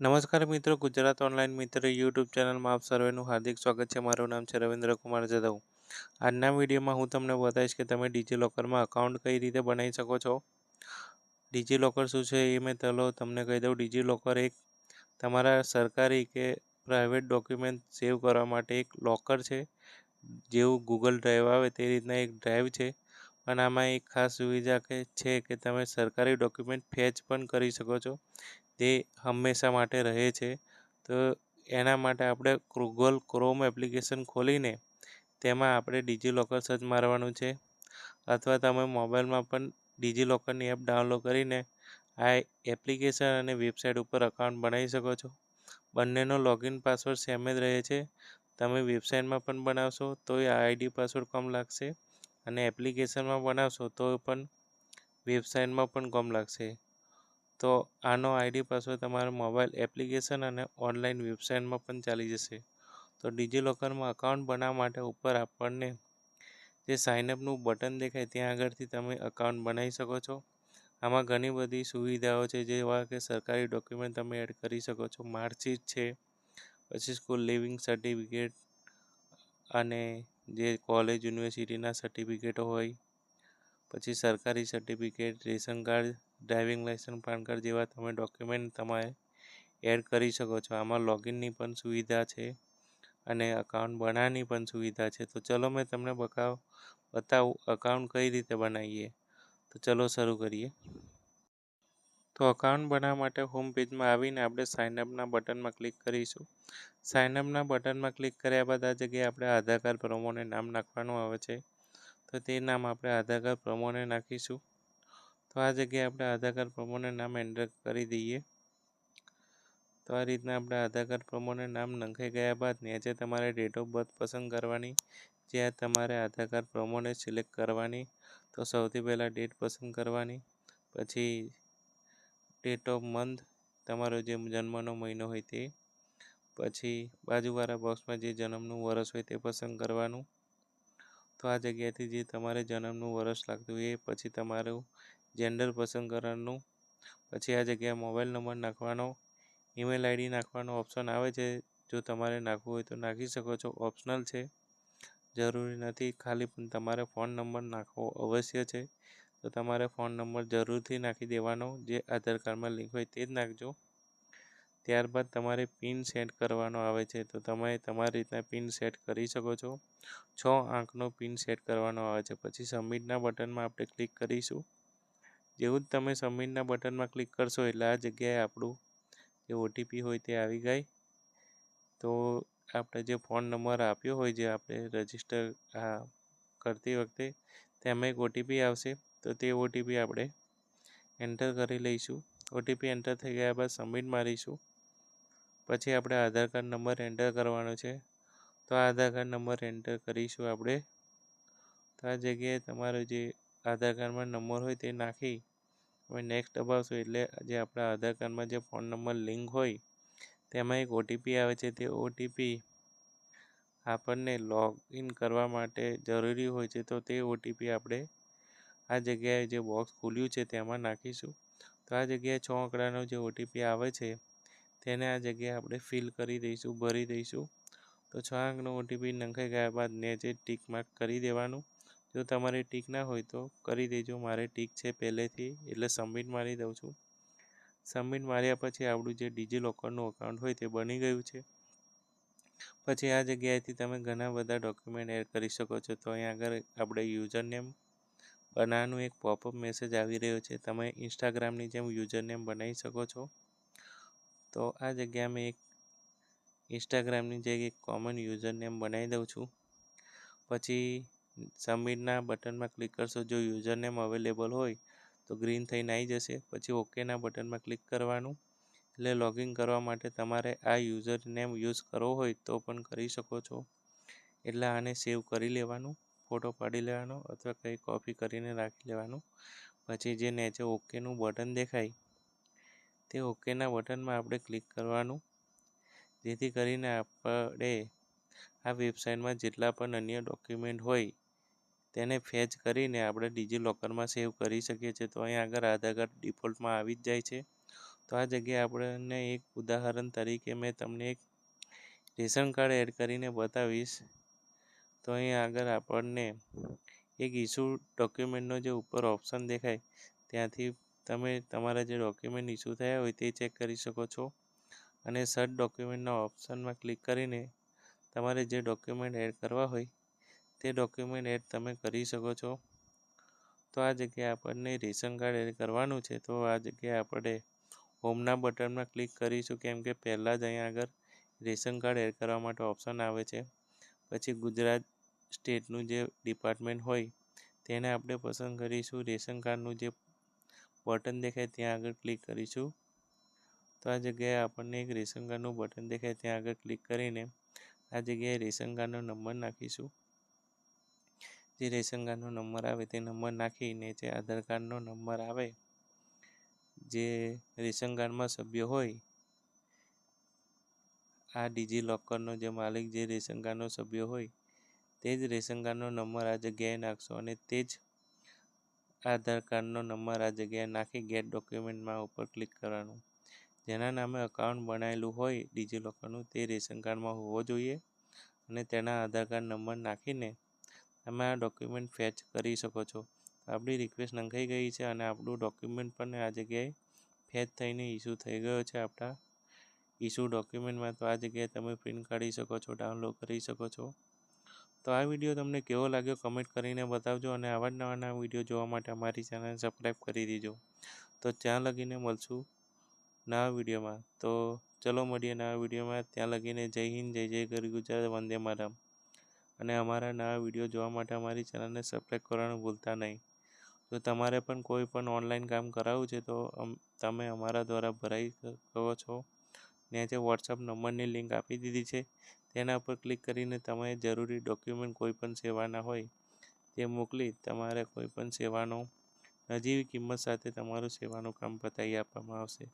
નમસ્કાર મિત્રો, ગુજરાત ઓનલાઈન મિત્ર યુટ્યુબ ચેનલમાં આપ સર્વેનું હાર્દિક સ્વાગત છે. મારું નામ છે રવિન્દ્ર કુમાર જાદવ આજના વિડીયોમાં હું તમને બતાવીશ કે તમે ડિજિલોકરમાં અકાઉન્ટ કઈ રીતે બનાવી શકો છો. ડિજિલોકર શું છે એ મેં ચલો તમને કહી દઉં. ડિજિલોકર એક તમારા સરકારી કે પ્રાઇવેટ ડોક્યુમેન્ટ સેવ કરવા માટે એક લોકર છે, જેવું ગૂગલ ડ્રાઈવ આવે તે રીતના એક ડ્રાઈવ છે. પણ આમાં એક ખાસ સુવિધા કે છે કે તમે સરકારી ડોક્યુમેન્ટ ફેચ પણ કરી શકો છો. તે હંમેશા માટે રહે છે. તો એના માટે આપણે ગૂગલ ક્રોમ એપ્લિકેશન ખોલીને તેમાં આપણે ડિજિલોકર સર્ચ મારવાનું છે. અથવા તમે મોબાઈલમાં પણ ડિજિલોકરની એપ ડાઉનલોડ કરીને આ એપ્લિકેશન અને વેબસાઇટ ઉપર અકાઉન્ટ બનાવી શકો છો. બંનેનો લોગિન પાસવર્ડ સેમ જ રહે છે. તમે વેબસાઇટમાં પણ બનાવશો તો એ આઈડી પાસવર્ડ કમ લાગશે. અને એપ્લિકેશનમાં બનાવશો તો પણ વેબસાઇટમાં પણ કોમ લાગશે. તો આનો આઈડી પાસવર્ડ તમારા મોબાઈલ એપ્લિકેશન અને ઓનલાઈન વેબસાઇટમાં પણ ચાલી જશે. તો ડિજિલોકરમાં અકાઉન્ટ બનાવવા માટે ઉપર આપણને જે સાઇનઅપનું બટન દેખાય ત્યાં આગળથી તમે અકાઉન્ટ બનાવી શકો છો. આમાં ઘણી બધી સુવિધાઓ છે જેવા કે સરકારી ડોક્યુમેન્ટ તમે એડ કરી શકો છો. માર્કશીટ છે, પછી સ્કૂલ લિવિંગ સર્ટિફિકેટ અને જે કોલેજ, યુનિવર્સિટીના સર્ટિફિકેટો હોય, પછી સરકારી certificate, ration card, driving licence, PAN card જેવા તમે ડોક્યુમેન્ટ તમારે એડ કરી શકો છો. આમાં લોગિનની પણ સુવિધા છે અને અકાઉન્ટ બનાવવાની પણ સુવિધા છે. તો ચલો મેં તમને બતાવ, બતાવું અકાઉન્ટ કઈ રીતે બનાવીએ? તો ચલો શરૂ કરીએ. તો અકાઉન્ટ બનાવવા માટે હોમ પેજમાં આવીને આપણે સાઇનઅપના બટનમાં ક્લિક કરીશું. સાઇનઅપના બટનમાં ક્લિક કર્યા બાદ આ જગ્યાએ આપણે આધાર કાર્ડ પ્રમોને નામ નાખવાનું આવે છે. તો તે નામ આપણે આધાર કાર્ડ પ્રમોને નાખીશું. તો આ જગ્યાએ આપણે આધાર કાર્ડ પ્રમોને નામ એન્ટર કરી દઈએ. તો આ રીતના આપણે આધાર કાર્ડ પ્રમોને નામ નંખાઈ ગયા બાદ નીચે તમારે ડેટ ઓફ બર્થ પસંદ કરવાની, જ્યાં તમારે આધાર કાર્ડ પ્રમાણે સિલેક્ટ કરવાની. તો સૌથી પહેલાં ડેટ પસંદ કરવાની, પછી ડેટ ઓફ મંથ તમારો જે જન્મનો મહિનો હોય તે. પછી બાજુવાળા બોક્સમાં જે જન્મનું વર્ષ હોય તે પસંદ કરવાનું. તો આ જગ્યાએથી જે તમારે જન્મનું વર્ષ લાગતું હોય એ પછી તમારું જેન્ડર પસંદ કરવાનું. પછી આ જગ્યાએ મોબાઈલ નંબર નાખવાનો. ઈમેલ આઈડી નાખવાનો ઓપ્શન આવે છે. જો તમારે નાખવું હોય તો નાખી શકો છો. ઓપ્શનલ છે. જરૂરી નથી. ખાલી પણ તમારે ફોન નંબર નાખવો અવશ્ય છે. તો તમારે ફોન નંબર જરૂરથી નાખી દેવાનો. જે આધાર કાર્ડમાં લિંક હોય તે જ નાખજો. ત્યારબાદ તમારે પિન સેટ કરવાનો આવે છે. તો તમે તમારી રીતના પિન સેટ કરી શકો છો. છ આંકનો પિન સેટ કરવાનો આવે છે. પછી સબમિટના બટનમાં આપણે ક્લિક કરીશું. જેવું જ તમે સબમિટના બટનમાં ક્લિક કરશો એટલે આ જગ્યાએ આપણું જે ઓટીપી હોય તે આવી ગઈ તો આપણે જે ફોન નંબર આપ્યો હોય જે આપણે રજિસ્ટર કરતી વખતે તેમાં એક ઓટીપી આવશે. તો તે ઓટીપી આપણે એન્ટર કરી લઈશું. ઓટીપી એન્ટર થઈ ગયા બાદ સબમિટ મારીશું. પછી આપણે આધાર કાર્ડ નંબર એન્ટર કરવાનો છે. તો આધાર કાર્ડ નંબર એન્ટર કરીશું આપણે. તો આ જગ્યાએ તમારો જે આધાર કાર્ડમાં નંબર હોય તે નાખી હવે નેક્સ્ટ દબાવશો એટલે જે આપણા આધાર કાર્ડમાં જે ફોન નંબર લિંક હોય તેમાં એક ઓટીપી આવે છે. તે ઓટીપી આપણને લોગિન કરવા માટે જરૂરી હોય છે તો તે ઓટીપી આપણે આ જગ્યાએ જે બોક્સ ખુલ્યું છે તેમાં નાખીશું. તો આ જગ્યાએ છ આંકડાનો જે ઓટીપી આવે છે, તેને આ જગ્યાએ આપણે ફિલ કરી દઈશું, ભરી દઈશું. તો છ આંકનો ઓટીપી નંખાઈ ગયા બાદ નીચે ટીક માર્ક કરી દેવાનું. જો તમારે ટીક ના હોય તો કરી દેજો, મારે ટીક છે પહેલેથી, એટલે સબમિટ મારી દઉં છું. સબમિટ માર્યા પછી આપણું જે ડિજિલોકરનું અકાઉન્ટ હોય તે બની ગયું છે. પછી આ જગ્યાએથી તમે ઘણા બધા ડોક્યુમેન્ટ એડ કરી શકો છો. તો અહીંયા આગળ આપણે યુઝર નેમ બનાવવાનું એક પોપઅપ મેસેજ આવી રહ્યો છે. તમે ઇન્સ્ટાગ્રામની જેમ યુઝર નેમ બનાવી શકો છો. તો આ જગ્યા મેં એક ઇન્સ્ટાગ્રામની જે એક કોમન યુઝર નેમ બનાવી દઉં છું. પછી સબમિટના બટનમાં ક્લિક કરશો. જો યુઝર નેમ અવેલેબલ હોય તો ગ્રીન થઈને આવી જશે. પછી ઓકેના બટનમાં ક્લિક કરવાનું. એટલે લોગિન કરવા માટે તમારે આ યુઝર નેમ યુઝ કરવો હોય તો પણ કરી શકો છો. એટલે આને સેવ કરી લેવાનું. ફોટો પાડી લેવાનો અથવા કંઈ કોપી કરીને રાખી લેવાનું. પછી જે નીચે ઓકેનું બટન દેખાય, તે ઓકેના બટનમાં આપણે ક્લિક કરવાનું. જેથી કરીને આપણે આ વેબસાઇટમાં જેટલા પણ અન્ય ડોક્યુમેન્ટ હોય, તેને ફેચ કરીને આપણે ડિજિલોકરમાં સેવ કરી શકીએ છીએ. તો અહીં આગળ આધાર કાર્ડ ડિફોલ્ટમાં આવી જ જાય છે. તો આ જગ્યાએ આપણને એક ઉદાહરણ તરીકે મેં તમને એક રેશન કાર્ડ એડ કરીને બતાવીશ. તો અહીં આગળ આપણને એક ઇસ્યુ ડોક્યુમેન્ટનો જે ઉપર ઓપ્શન દેખાય, ત્યાંથી તમે તમારા જે ડોક્યુમેન્ટ ઇસ્યુ થયા હોય તે ચેક કરી શકો છો. અને સર્ચ ડોક્યુમેન્ટના ઓપ્શનમાં ક્લિક કરીને તમારે જે ડોક્યુમેન્ટ એડ કરવા હોય, તે ડોક્યુમેન્ટ એડ તમે કરી શકો છો. તો આ જગ્યાએ આપણને રેશન કાર્ડ એડ કરવાનું છે, તો આ જગ્યાએ આપણે હોમના બટનમાં ક્લિક કરીશું, કેમ કે પહેલાં જ અહીંયા આગળ રેશન કાર્ડ એડ કરવા માટે ઓપ્શન આવે છે. પછી ગુજરાત સ્ટેટનું જે ડિપાર્ટમેન્ટ હોય, તેને આપણે પસંદ કરીશું. રેશન કાર્ડનું જે બટન દેખાય ત્યાં આગળ ક્લિક કરીશું. તો આ જગ્યાએ આપણને એક રેશન કાર્ડનું બટન દેખાય ત્યાં આગળ ક્લિક કરીને આ જગ્યાએ રેશન કાર્ડનો નંબર નાખીશું. જે રેશન કાર્ડનો નંબર આવે તે નંબર નાખીને જે આધાર કાર્ડનો નંબર આવે. જે રેશન કાર્ડમાં સભ્ય હોય આ ડિજિલોકરનો જે માલિક જે રેશન કાર્ડનો સભ્ય હોય, તે જ રેશન કાર્ડનો નંબર આ જગ્યાએ નાખશો અને તે જ આધાર કાર્ડનો નંબર આ જગ્યાએ નાખી ગેટ ડોક્યુમેન્ટમાં ઉપર ક્લિક કરવાનું. જેના નામે અકાઉન્ટ બનાવેલું હોય ડિજિલોકરનું, તે રેશન કાર્ડમાં હોવો જોઈએ અને તેના આધાર કાર્ડ નંબર નાખીને તમે આ ડોક્યુમેન્ટ ફેચ કરી શકો છો. આપણી રિક્વેસ્ટ નંખાઈ ગઈ છે અને આપણું ડોક્યુમેન્ટ પણ આ જગ્યાએ ફેચ થઈને ઇસ્યુ થઈ ગયો છે આપણા ઇસ્યુ ડોક્યુમેન્ટમાં તો આ જગ્યાએ તમે પ્રિન્ટ કાઢી શકો છો ડાઉનલોડ કરી શકો છો. તો આ વીડિયો તમને કેવો લાગ્યો કમેન્ટ કરીને બતાવજો અને આવા જ નવા નવા વીડિયો જોવા માટે અમારી ચેનલ સબસ્ક્રાઈબ કરી દેજો. તો ત્યાં લગીને મળશું નવા વિડીયોમાં તો ચલો મળીએ નવા વિડીયોમાં ત્યાં લગીને જય હિન્દ, જય જય ગરી ગુજરાત, વંદે માતરમ. અને અમારા નવા વીડિયો જોવા માટે અમારી ચેનલને સબસ્ક્રાઈબ કરવાનું ભૂલતા નહીં. તો તમારે પણ કોઈ પણ ઓનલાઈન કામ કરાવવું છે તો તમે અમારા દ્વારા ભરાઈ શકો છો. નીચે વોટ્સઅપ નંબરની લિંક આપી દીધી છે. તેના પર ક્લિક કરીને તમે જરૂરી ડોક્યુમેન્ટ કોઈપણ સેવાના હોય, તે મોકલી તમારે કોઈ પણ સેવાનો નજીવી કિંમત સાથે તમારું સેવાનું કામ પતાવી આપવામાં આવશે.